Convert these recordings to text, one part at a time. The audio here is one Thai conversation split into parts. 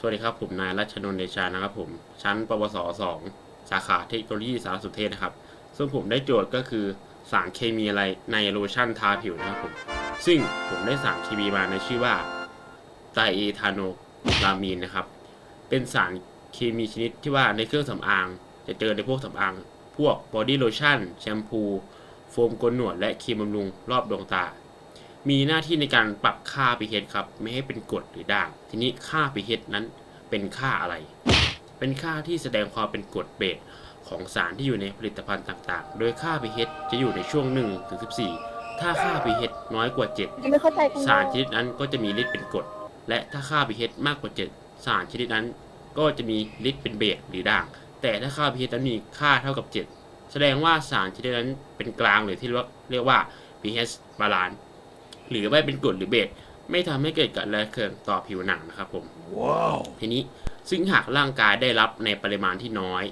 สวัสดีครับ ผมนายรัชนนท์เดชานะครับผม ชั้นปวส 2 สาขาเทคโนโลยีสารสนเทศนะครับ ซึ่งผมได้โจทย์ก็คือสารเคมีอะไรในโลชั่นทาผิวนะครับผม ซึ่งผมได้สารเคมีมาในชื่อว่าไตเอทาโนลามีนนะครับ เป็นสารเคมีชนิดที่ว่าในเครื่องสำอาง จะเจอในพวกสำอาง พวกบอดี้โลชั่นแชมพู โฟมโกนหนวดและครีมบำรุงรอบดวงตา มีหน้าที่ในการปรับค่า pH ครับ ไม่ให้เป็นกรดหรือด่าง ทีนี้ค่า pH นั้นเป็นค่าอะไร เป็นค่าที่แสดงความเป็นกรดเบสของสารที่อยู่ในผลิตภัณฑ์ต่างๆ โดยค่า pH จะอยู่ในช่วง1ถึง14 ถ้าค่า pH น้อยกว่า7ไม่เข้าใจคุณสารชนิดนั้นก็จะมีฤทธิ์เป็นกรด และถ้าค่า pH มากกว่า 7 สารชนิดนั้น ก็จะมีฤทธิ์เป็นเบสหรือด่าง แต่ถ้าค่า pH นั้นมีค่าเท่ากับ 7 แสดงว่าสารชนิดนั้นเป็นกลางหรือที่เรียกว่าเรียกว่า pH บาลานซ์ หรือไม่เป็นกรดหรือเบสไม่ทำให้เกิดการระเคืองต่อผิวหนังนะครับผม Wow. ทีนี้ซึ่งหากร่างกายได้รับในปริมาณที่น้อย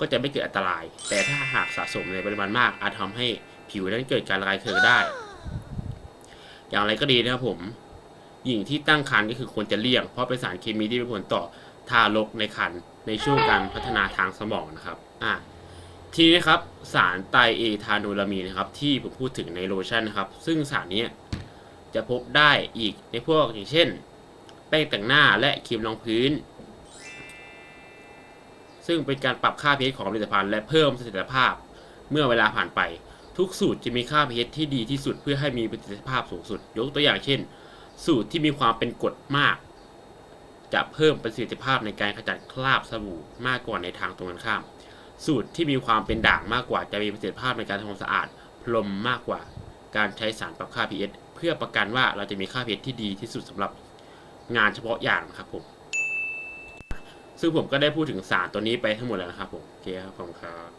ก็จะไม่เกิดอันตราย แต่ถ้าหากสะสมในปริมาณมาก อาจทำให้ผิวนั้นเกิดการระคายเคืองได้ อย่างไรก็ดีนะครับผมหญิงที่ตั้งครรภ์ก็คือควรจะเลี่ยง เพราะเป็นสารเคมีที่มีผลต่อทารกในครรภ์ในช่วงการพัฒนาทางสมองนะครับอะทีนี้นะครับสารไตรเอทาโนลามีนนะครับที่ผมพูดถึงในโลชั่นนะครับ ซึ่งสารเนี้ย จะพบได้อีกในพวกอย่างเช่น แป้งแต่งหน้าและครีมรองพื้น ซึ่งเป็นการปรับค่า pH ของผลิตภัณฑ์และเพิ่มเสถียรภาพเมื่อเวลาผ่านไป ทุกสูตรจะมีค่า pH ที่ดีที่สุดเพื่อให้มีประสิทธิภาพสูงสุด ยกตัวอย่างเช่น สูตรที่มีความเป็นกรดมาก จะเพิ่มประสิทธิภาพในการขจัดคราบสบู่มากกว่าในทางตรงกันข้าม สูตรที่มีความเป็นด่างมากกว่าจะมีประสิทธิภาพในการทำความสะอาดพรมมากกว่าการใช้สารปรับค่า pH พื่อประกันว่าเราจะมีค่าเพชรที่ดีที่สุดสำหรับงานเฉพาะอย่างนะครับผม ซึ่งผมก็ได้พูดถึงสารตัวนี้ไปทั้งหมดแล้วนะครับผมโอเคครับผมครับ